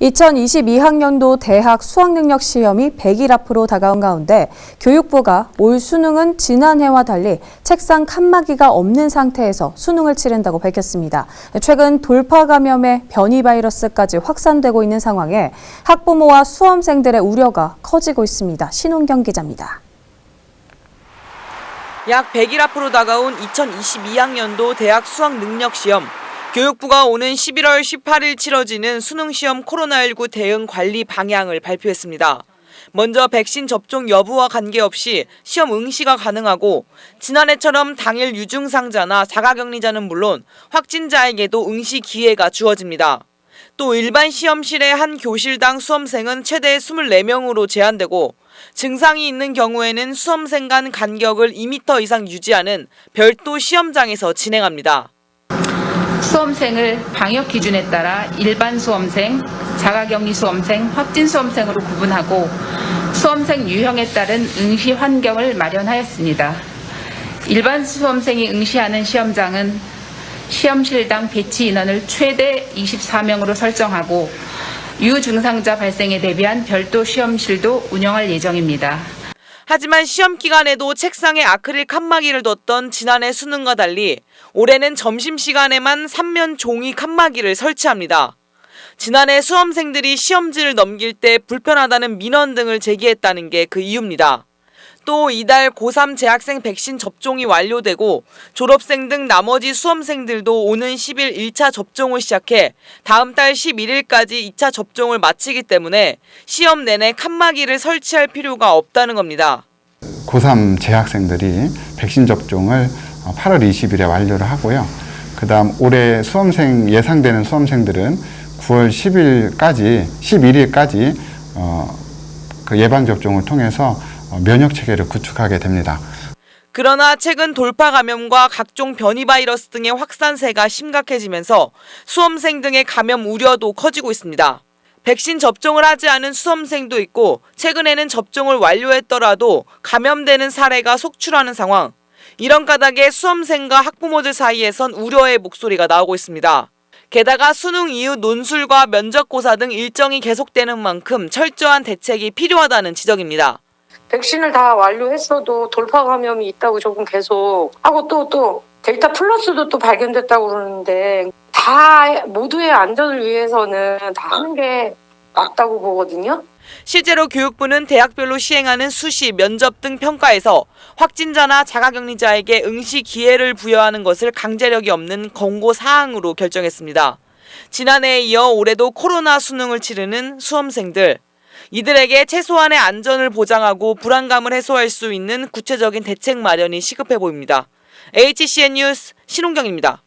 2022학년도 대학 수학능력 시험이 100일 앞으로 다가온 가운데 교육부가 올 수능은 지난해와 달리 책상 칸막이가 없는 상태에서 수능을 치른다고 밝혔습니다. 최근 돌파 감염의 변이 바이러스까지 확산되고 있는 상황에 학부모와 수험생들의 우려가 커지고 있습니다. 신홍경 기자입니다. 약 100일 앞으로 다가온 2022학년도 대학 수학 능력 시험. 교육부가 오는 11월 18일 치러지는 수능시험 코로나19 대응 관리 방향을 발표했습니다. 먼저 백신 접종 여부와 관계없이 시험 응시가 가능하고 지난해처럼 당일 유증상자나 자가격리자는 물론 확진자에게도 응시 기회가 주어집니다. 또 일반 시험실의 한 교실당 수험생은 최대 24명으로 제한되고 증상이 있는 경우에는 수험생 간 간격을 2m 이상 유지하는 별도 시험장에서 진행합니다. 수험생을 방역 기준에 따라 일반 수험생, 자가격리 수험생, 확진 수험생으로 구분하고 수험생 유형에 따른 응시 환경을 마련하였습니다. 일반 수험생이 응시하는 시험장은 시험실당 배치 인원을 최대 24명으로 설정하고 유증상자 발생에 대비한 별도 시험실도 운영할 예정입니다. 하지만 시험 기간에도 책상에 아크릴 칸막이를 뒀던 지난해 수능과 달리 올해는 점심시간에만 3면 종이 칸막이를 설치합니다. 지난해 수험생들이 시험지를 넘길 때 불편하다는 민원 등을 제기했다는 게 그 이유입니다. 또 이달 고3 재학생 백신 접종이 완료되고 졸업생 등 나머지 수험생들도 오는 10일 1차 접종을 시작해 다음 달 11일까지 2차 접종을 마치기 때문에 시험 내내 칸막이를 설치할 필요가 없다는 겁니다. 고3 재학생들이 백신 접종을 8월 20일에 완료를 하고요. 그 다음 올해 수험생, 예상되는 수험생들은 9월 10일까지, 11일까지 어, 그 예방접종을 통해서 어, 면역 체계를 구축하게 됩니다. 그러나 최근 돌파 감염과 각종 변이 바이러스 등의 확산세가 심각해지면서 수험생 등의 감염 우려도 커지고 있습니다. 백신 접종을 하지 않은 수험생도 있고 최근에는 접종을 완료했더라도 감염되는 사례가 속출하는 상황. 이런 까닭에 수험생과 학부모들 사이에선 우려의 목소리가 나오고 있습니다. 게다가 수능 이후 논술과 면접고사 등 일정이 계속되는 만큼 철저한 대책이 필요하다는 지적입니다. 백신을 다 완료했어도 돌파 감염이 있다고 조금 계속 하고 또또 델타 플러스도 또 발견됐다고 그러는데 다 모두의 안전을 위해서는 다 하는 게 맞다고 보거든요. 실제로 교육부는 대학별로 시행하는 수시, 면접 등 평가에서 확진자나 자가격리자에게 응시 기회를 부여하는 것을 강제력이 없는 권고 사항으로 결정했습니다. 지난해에 이어 올해도 코로나 수능을 치르는 수험생들. 이들에게 최소한의 안전을 보장하고 불안감을 해소할 수 있는 구체적인 대책 마련이 시급해 보입니다. HCN 뉴스 신홍경입니다.